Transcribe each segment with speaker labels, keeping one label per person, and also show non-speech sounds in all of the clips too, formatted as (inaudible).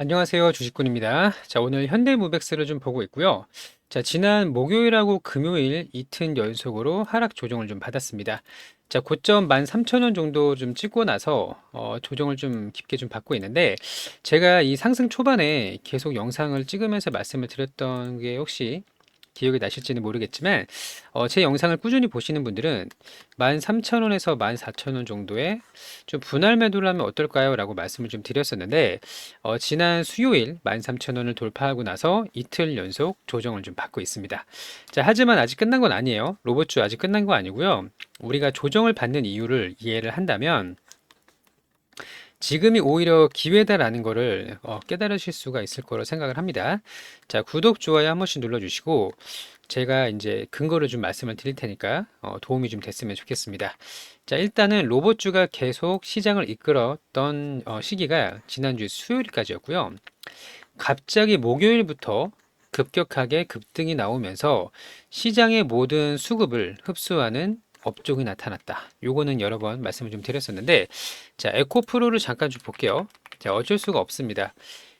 Speaker 1: 안녕하세요. 주식군입니다. 자, 오늘 현대무백스를 좀 보고 있고요. 자, 지난 목요일하고 금요일 이틀 연속으로 하락 조정을 좀 받았습니다. 자, 고점 13,000원 정도 좀 찍고 나서 어, 조정을 좀 깊게 좀 받고 있는데 제가 이 상승 초반에 계속 영상을 찍으면서 말씀을 드렸던 게 혹시 기억이 나실지는 모르겠지만 어, 제 영상을 꾸준히 보시는 분들은 13,000원에서 14,000원 정도의 좀 분할 매도를 하면 어떨까요? 라고 말씀을 좀 드렸었는데 어, 지난 수요일 13,000원을 돌파하고 나서 이틀 연속 조정을 좀 받고 있습니다. 자, 하지만 아직 끝난 건 아니에요. 로봇주 아직 끝난 거 아니고요. 우리가 조정을 받는 이유를 이해를 한다면 지금이 오히려 기회다라는 거를 어, 깨달으실 수가 있을 거로 생각을 합니다. 자, 구독, 좋아요 한 번씩 눌러주시고 제가 이제 근거를 좀 말씀을 드릴 테니까 어, 도움이 좀 됐으면 좋겠습니다. 자, 일단은 로봇주가 계속 시장을 이끌었던 어, 시기가 지난주 수요일까지였고요. 갑자기 목요일부터 급격하게 급등이 나오면서 시장의 모든 수급을 흡수하는 업종이 나타났다. 요거는 여러 번 말씀을 좀 드렸었는데, 자, 에코프로를 잠깐 좀 볼게요. 자, 어쩔 수가 없습니다.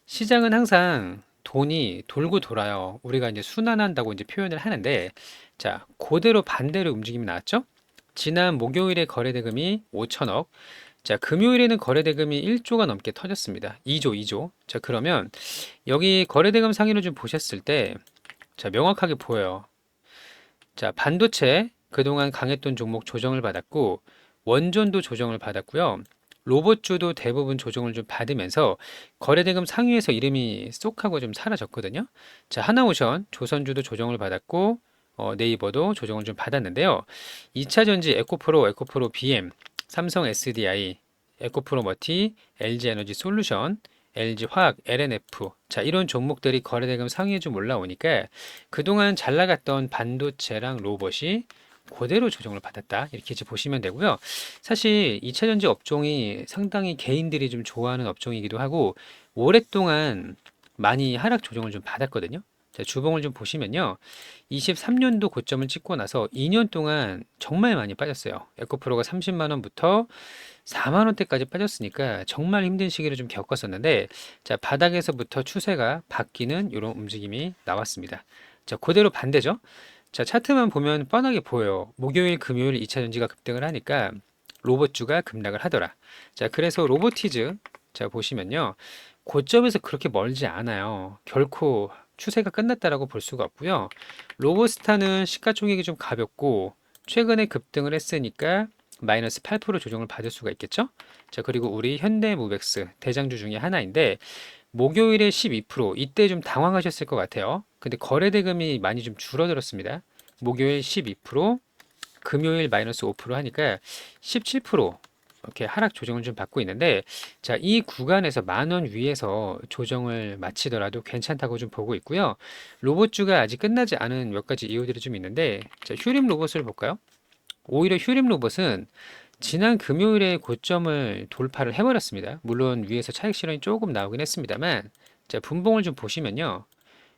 Speaker 1: 시장은 항상 돈이 돌고 돌아요. 우리가 이제 순환한다고 이제 표현을 하는데, 자, 그대로 반대로 움직임이 나왔죠? 지난 목요일에 거래대금이 5천억, 자, 금요일에는 거래대금이 1조가 넘게 터졌습니다. 2조, 2조. 자, 그러면 여기 거래대금 상위를 좀 보셨을 때, 자, 명확하게 보여요. 자, 반도체 그동안 강했던 종목 조정을 받았고, 원전도 조정을 받았고요. 로봇주도 대부분 조정을 좀 받으면서 거래대금 상위에서 이름이 쏙 하고 좀 사라졌거든요. 자, 하나오션, 조선주도 조정을 받았고, 어, 네이버도 조정을 좀 받았는데요. 2차 전지 에코프로, 에코프로 BM, 삼성 SDI, 에코프로 머티, LG 에너지 솔루션, LG 화학, LNF. 자, 이런 종목들이 거래대금 상위에 좀 올라오니까 그동안 잘 나갔던 반도체랑 로봇이 그대로 조정을 받았다. 이렇게 이제 보시면 되고요. 사실 2차 전지 업종이 상당히 개인들이 좀 좋아하는 업종이기도 하고 오랫동안 많이 하락 조정을 좀 받았거든요. 자, 주봉을 좀 보시면요. 23년도 고점을 찍고 나서 2년 동안 정말 많이 빠졌어요. 에코프로가 30만 원부터 4만 원대까지 빠졌으니까 정말 힘든 시기를 좀 겪었었는데 자, 바닥에서부터 추세가 바뀌는 이런 움직임이 나왔습니다. 자, 그대로 반대죠. 자, 차트만 보면 뻔하게 보여요. 목요일, 금요일 2차 전지가 급등을 하니까 로봇주가 급락을 하더라. 자, 그래서 로보티즈 자, 보시면요. 고점에서 그렇게 멀지 않아요. 결코 추세가 끝났다라고 볼 수가 없고요. 로보스타는 시가총액이 좀 가볍고 최근에 급등을 했으니까 마이너스 8% 조정을 받을 수가 있겠죠? 자, 그리고 우리 현대무백스 대장주 중에 하나인데 목요일에 12% 이때 좀 당황하셨을 것 같아요. 근데 거래 대금이 많이 좀 줄어들었습니다. 목요일 12%, 금요일 마이너스 5% 하니까 17% 이렇게 하락 조정을 좀 받고 있는데 자, 이 구간에서 만 원 위에서 조정을 마치더라도 괜찮다고 좀 보고 있고요. 로봇주가 아직 끝나지 않은 몇 가지 이유들이 좀 있는데 자, 휴림 로봇을 볼까요? 오히려 휴림 로봇은 지난 금요일에 고점을 돌파를 해버렸습니다. 물론 위에서 차익 실현이 조금 나오긴 했습니다만 자, 분봉을 좀 보시면요.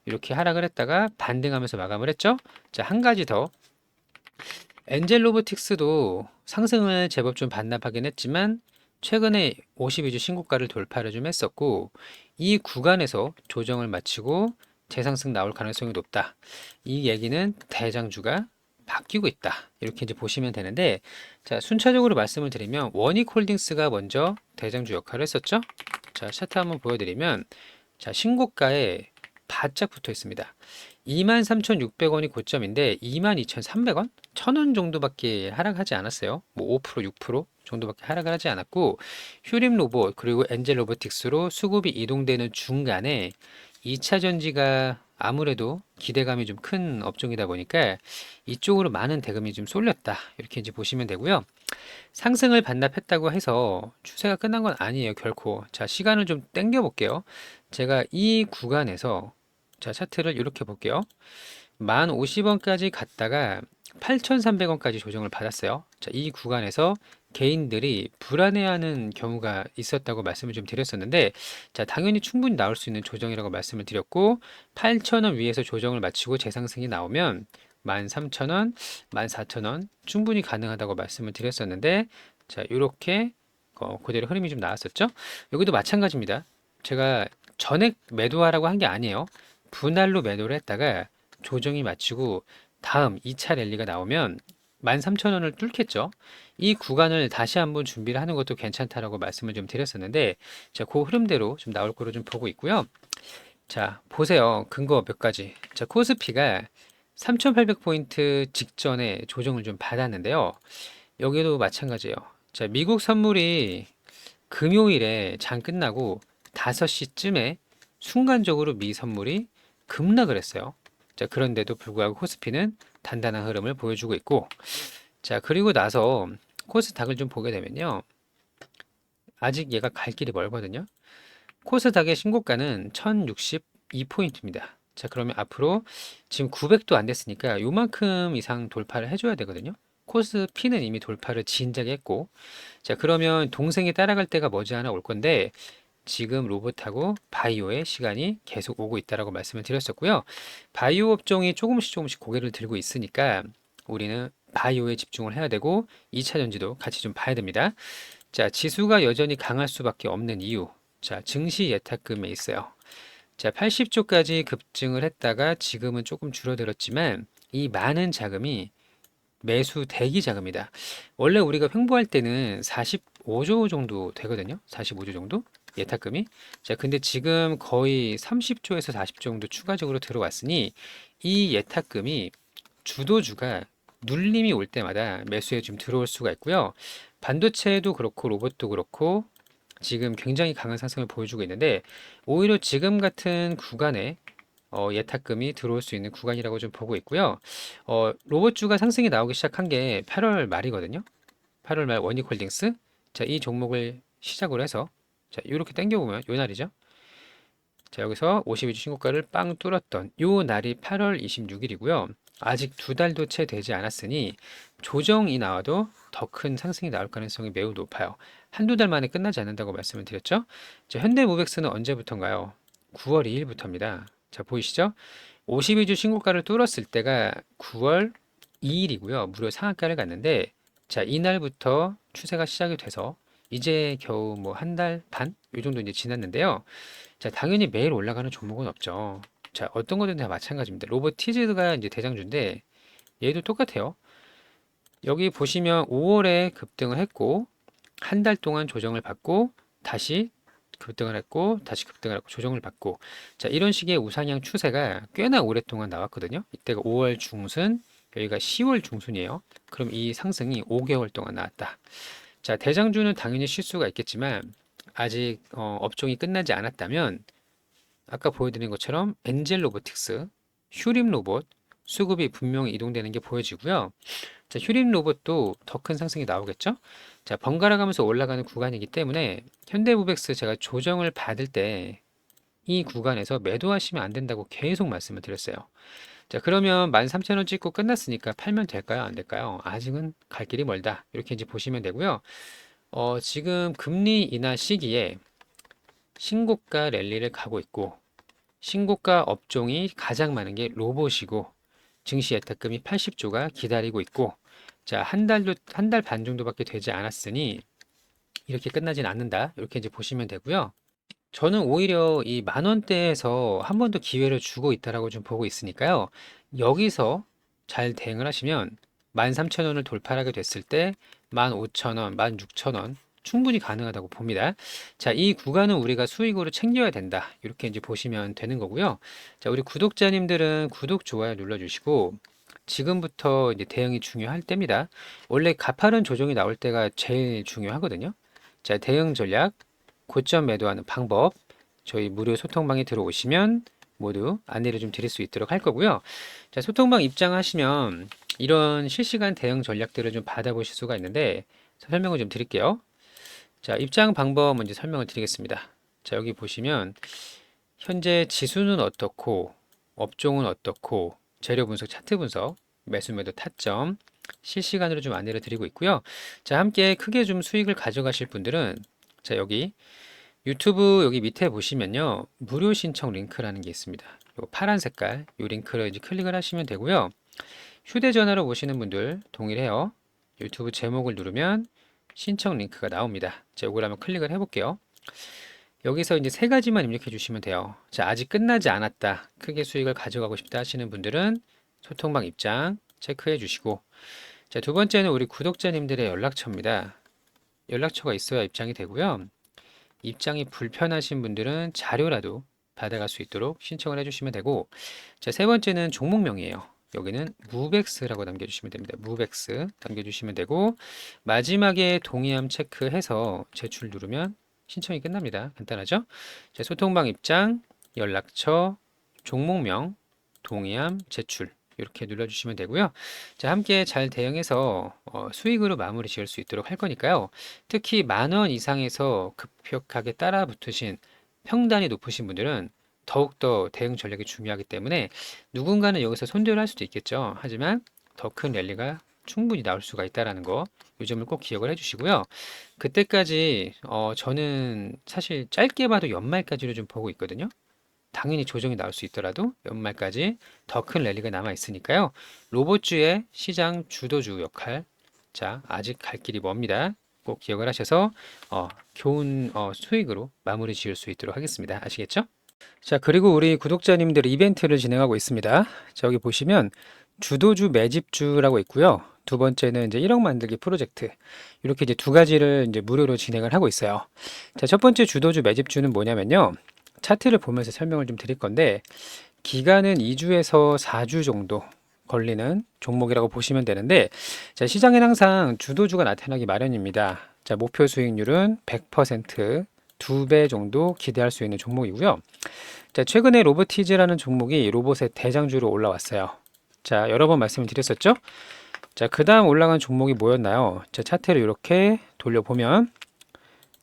Speaker 1: 이렇게 하락을 했다가 반등하면서 마감을 했죠. 자, 한 가지 더. 엔젤 로보틱스도 상승을 제법 좀 반납하긴 했지만 최근에 52주 신고가를 돌파를 좀 했었고 이 구간에서 조정을 마치고 재상승 나올 가능성이 높다. 이 얘기는 대장주가 바뀌고 있다. 이렇게 이제 보시면 되는데 자, 순차적으로 말씀을 드리면 원익 홀딩스가 먼저 대장주 역할을 했었죠. 자, 차트 한번 보여 드리면 자, 신고가에 바짝 붙어 있습니다. 23,600원이 고점인데 22,300원? 1,000원 정도밖에 하락하지 않았어요. 뭐 5%, 6% 정도밖에 하락을 하지 않았고 휴림 로봇 그리고 엔젤 로보틱스로 수급이 이동되는 중간에 2차 전지가 아무래도 기대감이 좀 큰 업종이다 보니까 이쪽으로 많은 대금이 좀 쏠렸다. 이렇게 이제 보시면 되고요. 상승을 반납했다고 해서 추세가 끝난 건 아니에요, 결코. 자, 시간을 좀 땡겨 볼게요. 제가 이 구간에서 자, 차트를 이렇게 볼게요. 만 50원까지 갔다가 8,300원까지 조정을 받았어요. 자, 이 구간에서 개인들이 불안해하는 경우가 있었다고 말씀을 좀 드렸었는데, 자, 당연히 충분히 나올 수 있는 조정이라고 말씀을 드렸고, 8,000원 위에서 조정을 마치고 재상승이 나오면 13,000원, 14,000원 충분히 가능하다고 말씀을 드렸었는데, 자, 이렇게 어, 그대로 흐름이 좀 나왔었죠. 여기도 마찬가지입니다. 제가 전액 매도하라고 한 게 아니에요. 분할로 매도를 했다가 조정이 마치고 다음 2차 랠리가 나오면 13,000원을 뚫겠죠. 이 구간을 다시 한번 준비를 하는 것도 괜찮다라고 말씀을 좀 드렸었는데 자, 그 흐름대로 좀 나올 거로 좀 보고 있고요. 자, 보세요. 근거 몇 가지. 자, 코스피가 3,800포인트 직전에 조정을 좀 받았는데요. 여기도 마찬가지예요. 자, 미국 선물이 금요일에 장 끝나고 5시쯤에 순간적으로 미 선물이 급락을 했어요. 자, 그런데도 불구하고 코스피는 단단한 흐름을 보여주고 있고, 자, 그리고 나서 코스닥을 좀 보게 되면요. 아직 얘가 갈 길이 멀거든요. 코스닥의 신고가는 1062포인트입니다. 자, 그러면 앞으로 지금 900도 안 됐으니까 요만큼 이상 돌파를 해줘야 되거든요. 코스피는 이미 돌파를 진작에 했고, 자, 그러면 동생이 따라갈 때가 머지않아 올 건데, 지금 로봇하고 바이오의 시간이 계속 오고 있다라고 말씀을 드렸었고요. 바이오 업종이 조금씩 조금씩 고개를 들고 있으니까 우리는 바이오에 집중을 해야 되고 2차 전지도 같이 좀 봐야 됩니다. 자, 지수가 여전히 강할 수밖에 없는 이유. 자, 증시 예탁금에 있어요. 자, 80조까지 급증을 했다가 지금은 조금 줄어들었지만 이 많은 자금이 매수 대기 자금이다. 원래 우리가 횡보할 때는 45조 정도 되거든요. 45조 정도 예탁금이. 자, 근데 지금 거의 30조에서 40조 정도 추가적으로 들어왔으니 이 예탁금이 주도주가 눌림이 올 때마다 매수에 좀 들어올 수가 있고요. 반도체도 그렇고 로봇도 그렇고 지금 굉장히 강한 상승을 보여주고 있는데 오히려 지금 같은 구간에 어, 예탁금이 들어올 수 있는 구간이라고 좀 보고 있고요. 어, 로봇주가 상승이 나오기 시작한 게 8월 말이거든요. 8월 말 원익홀딩스. 자, 이 종목을 시작으로 해서 자, 이렇게 당겨보면 요 날이죠. 자, 여기서 52주 신고가를 빵 뚫었던 요 날이 8월 26일이고요. 아직 두 달도 채 되지 않았으니 조정이 나와도 더 큰 상승이 나올 가능성이 매우 높아요. 한두 달 만에 끝나지 않는다고 말씀을 드렸죠. 자, 현대모백스는 언제부터인가요? 9월 2일부터입니다. 자, 보이시죠? 52주 신고가를 뚫었을 때가 9월 2일이고요. 무려 상한가를 갔는데 자, 이날부터 추세가 시작이 돼서 이제 겨우 뭐 한 달 반? 요 정도 이제 지났는데요. 자, 당연히 매일 올라가는 종목은 없죠. 자, 어떤 거든 다 마찬가지입니다. 로보티즈가 이제 대장주인데 얘도 똑같아요. 여기 보시면 5월에 급등을 했고 한 달 동안 조정을 받고 다시 급등을 했고 다시 급등을 했고 조정을 받고 자 이런 식의 우상향 추세가 꽤나 오랫동안 나왔거든요. 이때가 5월 중순 여기가 10월 중순이에요. 그럼 이 상승이 5개월 동안 나왔다. 자 대장주는 당연히 실수가 있겠지만 아직 어, 업종이 끝나지 않았다면 아까 보여드린 것처럼 엔젤 로보틱스, 휴림 로봇, 수급이 분명히 이동되는 게 보여지고요. 자, 휴림 로봇도 더 큰 상승이 나오겠죠? 자, 번갈아 가면서 올라가는 구간이기 때문에 현대무백스 제가 조정을 받을 때 이 구간에서 매도하시면 안 된다고 계속 말씀을 드렸어요. 자, 그러면 13,000원 찍고 끝났으니까 팔면 될까요? 안 될까요? 아직은 갈 길이 멀다. 이렇게 이제 보시면 되고요. 어, 지금 금리 인하 시기에 신고가 랠리를 가고 있고 신고가 업종이 가장 많은 게 로봇이고 증시 예탁금이 80조가 기다리고 있고 자, 한 달도 한 달 반 정도밖에 되지 않았으니 이렇게 끝나진 않는다. 이렇게 이제 보시면 되고요. 저는 오히려 이만 원대에서 한번더 기회를 주고 있다라고 좀 보고 있으니까요. 여기서 잘 대응을 하시면 13,000 원을 돌파하게 됐을 때 15,000 원, 16,000 원 충분히 가능하다고 봅니다. 자, 이 구간은 우리가 수익으로 챙겨야 된다. 이렇게 이제 보시면 되는 거고요. 자, 우리 구독자님들은 구독, 좋아요 눌러 주시고, 지금부터 이제 대응이 중요할 때입니다. 원래 가파른 조정이 나올 때가 제일 중요하거든요. 자, 대응 전략, 고점 매도하는 방법, 저희 무료 소통방에 들어오시면 모두 안내를 좀 드릴 수 있도록 할 거고요. 자, 소통방 입장하시면 이런 실시간 대응 전략들을 좀 받아보실 수가 있는데 설명을 좀 드릴게요. 자, 입장 방법 먼저 설명을 드리겠습니다. 자, 여기 보시면 현재 지수는 어떻고 업종은 어떻고 재료 분석, 차트 분석, 매수 매도 타점 실시간으로 좀 안내를 드리고 있고요. 자, 함께 크게 좀 수익을 가져가실 분들은 자, 여기 유튜브 여기 밑에 보시면요. 무료 신청 링크라는 게 있습니다. 요 파란 색깔 요 링크를 이제 클릭을 하시면 되고요. 휴대전화로 보시는 분들 동일해요. 유튜브 제목을 누르면 신청 링크가 나옵니다. 자, 요걸 한번 클릭을 해볼게요. 여기서 이제 세 가지만 입력해 주시면 돼요. 자, 아직 끝나지 않았다. 크게 수익을 가져가고 싶다 하시는 분들은 소통방 입장 체크해 주시고 자, 두 번째는 우리 구독자님들의 연락처입니다. 연락처가 있어야 입장이 되고요. 입장이 불편하신 분들은 자료라도 받아갈 수 있도록 신청을 해주시면 되고 자, 세 번째는 종목명이에요. 여기는 무백스라고 남겨주시면 됩니다. 무백스 남겨주시면 되고 마지막에 동의함 체크해서 제출 누르면 신청이 끝납니다. 간단하죠? 자, 소통방 입장, 연락처, 종목명, 동의함, 제출 이렇게 눌러주시면 되고요. 자, 함께 잘 대응해서 어, 수익으로 마무리 지을 수 있도록 할 거니까요. 특히 만 원 이상에서 급격하게 따라 붙으신 평단이 높으신 분들은 더욱더 대응 전략이 중요하기 때문에 누군가는 여기서 손절할 수도 있겠죠. 하지만 더 큰 랠리가 충분히 나올 수가 있다라는 거, 이 점을 꼭 기억을 해주시고요. 그때까지 어, 저는 사실 짧게 봐도 연말까지로 좀 보고 있거든요. 당연히 조정이 나올 수 있더라도 연말까지 더 큰 랠리가 남아 있으니까요. 로봇주의 시장 주도주 역할, 자 아직 갈 길이 멉니다. 꼭 기억을 하셔서 어, 좋은 어, 수익으로 마무리 지을 수 있도록 하겠습니다. 아시겠죠? 자, 그리고 우리 구독자님들 이벤트를 진행하고 있습니다. 저기 보시면 주도주 매집주라고 있고요. 두 번째는 이제 1억 만들기 프로젝트. 이렇게 이제 두 가지를 이제 무료로 진행을 하고 있어요. 자, 첫 번째 주도주 매집주는 뭐냐면요. 차트를 보면서 설명을 좀 드릴 건데 기간은 2주에서 4주 정도 걸리는 종목이라고 보시면 되는데 자, 시장엔 항상 주도주가 나타나기 마련입니다. 자, 목표 수익률은 100%, 두 배 정도 기대할 수 있는 종목이고요. 자, 최근에 로보티즈라는 종목이 로봇의 대장주로 올라왔어요. 자, 여러 번 말씀을 드렸었죠? 자, 그 다음 올라간 종목이 뭐였나요? 자, 차트를 이렇게 돌려보면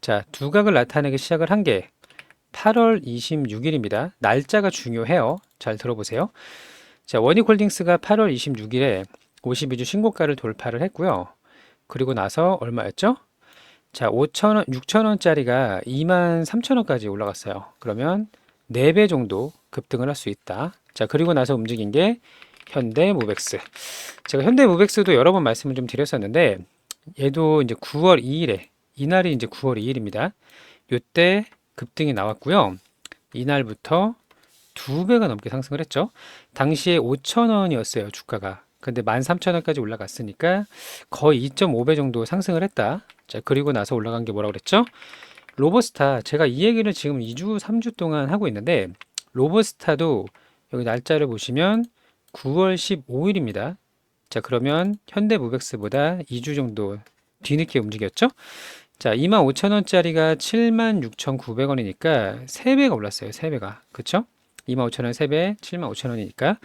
Speaker 1: 자, 두각을 나타내기 시작을 한 게 8월 26일입니다. 날짜가 중요해요. 잘 들어보세요. 자, 원익홀딩스가 8월 26일에 52주 신고가를 돌파를 했고요. 그리고 나서 얼마였죠? 자, 5,000원, 6,000원짜리가 23,000원까지 올라갔어요. 그러면 4배 정도 급등을 할 수 있다. 자, 그리고 나서 움직인 게 현대무백스. 제가 현대무백스도 여러 번 말씀을 좀 드렸었는데 얘도 이제 9월 2일에 이날이 이제 9월 2일입니다. 요때 급등이 나왔고요. 이날부터 두 배가 넘게 상승을 했죠. 당시에 5,000원이었어요, 주가가. 근데 13,000원까지 올라갔으니까 거의 2.5배 정도 상승을 했다. 자, 그리고 나서 올라간 게 뭐라고 그랬죠? 로버스타. 제가 이 얘기를 지금 2주, 3주 동안 하고 있는데 로버스타도 여기 날짜를 보시면 9월 15일입니다. 자, 그러면 현대무백스보다 2주 정도 뒤늦게 움직였죠? 자, 25,000원짜리가 76,900원이니까 3배가 올랐어요. 3배가. 그쵸? 25,000원 3배, 75,000원이니까.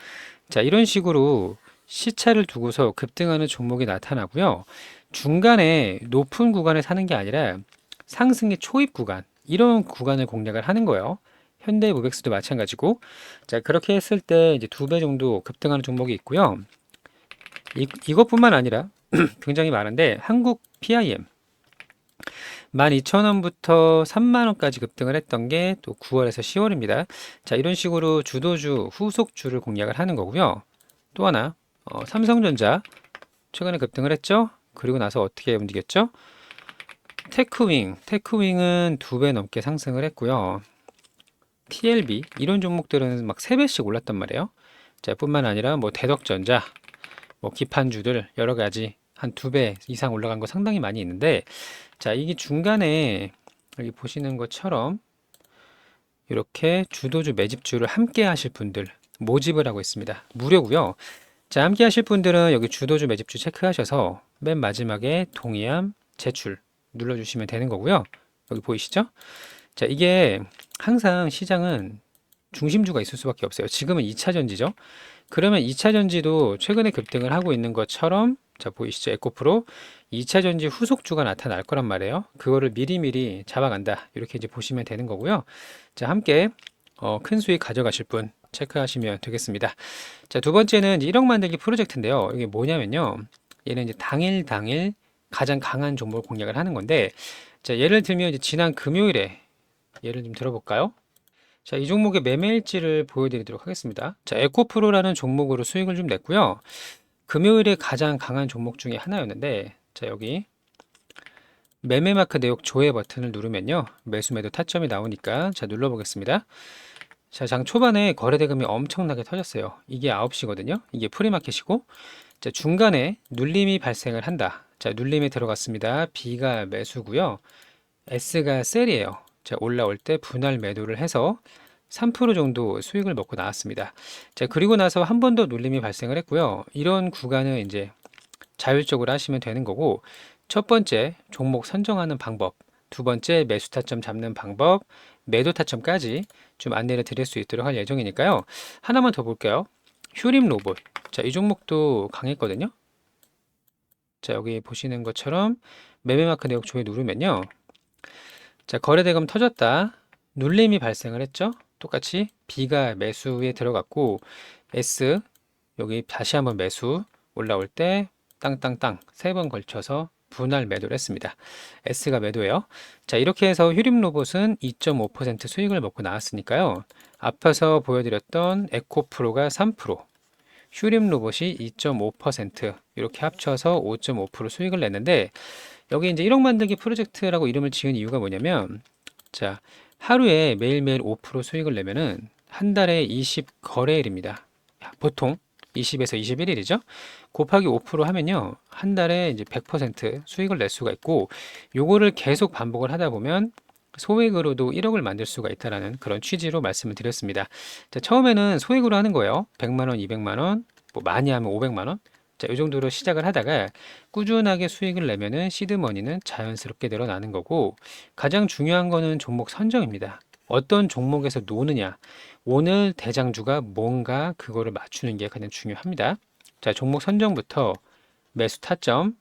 Speaker 1: 자, 이런 식으로 시차를 두고서 급등하는 종목이 나타나고요. 중간에 높은 구간에 사는 게 아니라 상승의 초입 구간, 이런 구간을 공략을 하는 거예요. 현대무백스도 마찬가지고. 자, 그렇게 했을 때 이제 두 배 정도 급등하는 종목이 있고요. 이, 이것뿐만 아니라 (clears throat) 굉장히 많은데 한국 PIM 12,000원부터 3만원까지 급등을 했던 게 또 9월에서 10월입니다. 자, 이런 식으로 주도주, 후속주를 공략을 하는 거고요. 또 하나, 어, 삼성전자 최근에 급등을 했죠? 그리고 나서 어떻게 움직였죠? 테크윙, 테크윙은 두 배 넘게 상승을 했고요. TLB 이런 종목들은 막 3배씩 올랐단 말이에요. 자, 뿐만 아니라 뭐 대덕전자, 뭐 기판주들 여러 가지 한 두 배 이상 올라간 거 상당히 많이 있는데 자, 이게 중간에 여기 보시는 것처럼 이렇게 주도주 매집주를 함께 하실 분들 모집을 하고 있습니다. 무료고요. 자, 함께 하실 분들은 여기 주도주 매집주 체크하셔서 맨 마지막에 동의함 제출 눌러 주시면 되는 거고요. 여기 보이시죠? 자, 이게 항상 시장은 중심주가 있을 수밖에 없어요. 지금은 2차 전지죠. 그러면 2차 전지도 최근에 급등을 하고 있는 것처럼 자, 보이시죠? 에코프로 2차 전지 후속주가 나타날 거란 말이에요. 그거를 미리미리 잡아간다. 이렇게 이제 보시면 되는 거고요. 자, 함께 어, 큰 수익 가져가실 분 체크하시면 되겠습니다. 자, 두 번째는 1억 만들기 프로젝트인데요. 이게 뭐냐면요. 얘는 이제 당일 당일 가장 강한 종목을 공략을 하는 건데 자, 예를 들면 이제 지난 금요일에 예를 좀 들어볼까요? 자, 이 종목의 매매일지를 보여드리도록 하겠습니다. 자, 에코프로라는 종목으로 수익을 좀 냈고요. 금요일에 가장 강한 종목 중에 하나였는데, 자, 여기 매매 마크 내역 조회 버튼을 누르면요. 매수 매도 타점이 나오니까 자 눌러보겠습니다. 자, 장 초반에 거래 대금이 엄청나게 터졌어요. 이게 9시거든요. 이게 프리마켓이고 자, 중간에 눌림이 발생을 한다. 자, 눌림이 들어갔습니다. B가 매수고요. S가 셀이에요. 자, 올라올 때 분할 매도를 해서 3% 정도 수익을 먹고 나왔습니다. 자, 그리고 나서 한 번 더 눌림이 발생을 했고요. 이런 구간은 이제 자율적으로 하시면 되는 거고, 첫 번째 종목 선정하는 방법, 두 번째 매수 타점 잡는 방법, 매도 타점까지 좀 안내를 드릴 수 있도록 할 예정이니까요. 하나만 더 볼게요. 휴림 로봇. 자, 이 종목도 강했거든요. 자, 여기 보시는 것처럼 매매 마크 내역 조회 누르면요. 자, 거래 대금 터졌다. 눌림이 발생을 했죠. 똑같이 B가 매수에 들어갔고 S 여기 다시 한번 매수 올라올 때 땅땅땅 세 번 걸쳐서 분할 매도를 했습니다. S가 매도예요. 자, 이렇게 해서 휴림 로봇은 2.5% 수익을 먹고 나왔으니까요. 앞에서 보여드렸던 에코프로가 3%, 휴림 로봇이 2.5% 이렇게 합쳐서 5.5% 수익을 냈는데 여기 이제 1억 만들기 프로젝트라고 이름을 지은 이유가 뭐냐면 자, 하루에 매일매일 5% 수익을 내면은 한 달에 20 거래일입니다. 보통 20에서 21일이죠. 곱하기 5% 하면요. 한 달에 이제 100% 수익을 낼 수가 있고 요거를 계속 반복을 하다 보면 소액으로도 1억을 만들 수가 있다라는 그런 취지로 말씀을 드렸습니다. 자, 처음에는 소액으로 하는 거예요. 100만 원, 200만 원, 뭐 많이 하면 500만 원. 자, 이 정도로 시작을 하다가 꾸준하게 수익을 내면은 시드머니는 자연스럽게 늘어나는 거고 가장 중요한 거는 종목 선정입니다. 어떤 종목에서 노느냐. 오늘 대장주가 뭔가 그거를 맞추는 게 가장 중요합니다. 자, 종목 선정부터 매수 타점,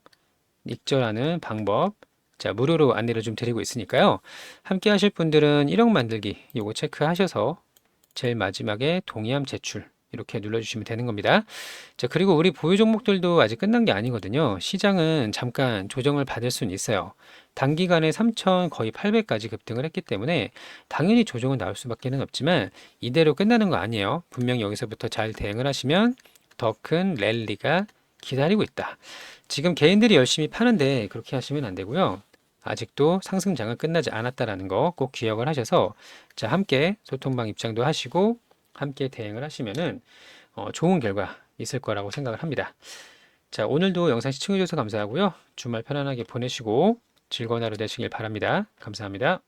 Speaker 1: 익절하는 방법, 자, 무료로 안내를 좀 드리고 있으니까요. 함께 하실 분들은 1억 만들기 요거 체크하셔서 제일 마지막에 동의함 제출 이렇게 눌러주시면 되는 겁니다. 자, 그리고 우리 보유 종목들도 아직 끝난 게 아니거든요. 시장은 잠깐 조정을 받을 수는 있어요. 단기간에 3천 거의 800까지 급등을 했기 때문에 당연히 조정은 나올 수밖에는 없지만 이대로 끝나는 거 아니에요. 분명히 여기서부터 잘 대응을 하시면 더 큰 랠리가 기다리고 있다. 지금 개인들이 열심히 파는데 그렇게 하시면 안 되고요. 아직도 상승장은 끝나지 않았다라는 거 꼭 기억을 하셔서 자 함께 소통방 입장도 하시고 함께 대응을 하시면은 어, 좋은 결과 있을 거라고 생각을 합니다. 자 오늘도 영상 시청해 주셔서 감사하고요. 주말 편안하게 보내시고 즐거운 하루 되시길 바랍니다. 감사합니다.